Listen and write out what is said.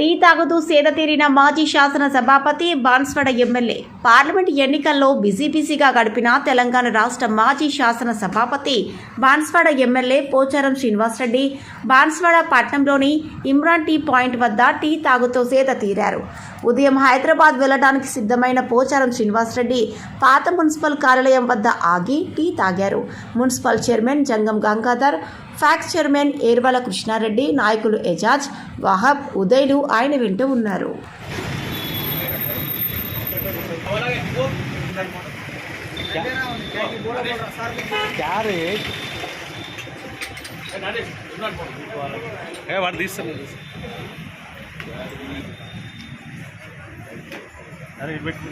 Tea తాగుతూ సేద తీరిన మాజీ శాసన సభాపతి బాన్స్వాడ ఎమ్మెల్యే. పార్లమెంట్ ఎన్నికల్లో బిజీ బిజీగా గడిపిన తెలంగాణ రాష్ట్ర మాజీ శాసన సభాపతి బాన్స్వాడ ఎమ్మెల్యే పోచారం శ్రీనివాసరెడ్డి బాన్స్వాడ పట్టణంలోని ఇమ్రాన్ టీ పాయింట్ వద్ద టీ తాగుతూ సేద తీరారు. ఉదయం హైదరాబాద్ వెళ్ళడానికి సిద్ధమైన పోచారం శ్రీనివాసరెడ్డి పాత మున్సిపల్ కార్యాలయం వద్ద ఆగి టీ తాగారు. Municipal chairman Jangam Gangadhar PACS chairman Yerwala Krishna Reddy నాయకులు ఎజాజ్ వాహబ్ ఉదయ్లు ఆయన వింటూ ఉన్నారు. అరే పెట్టి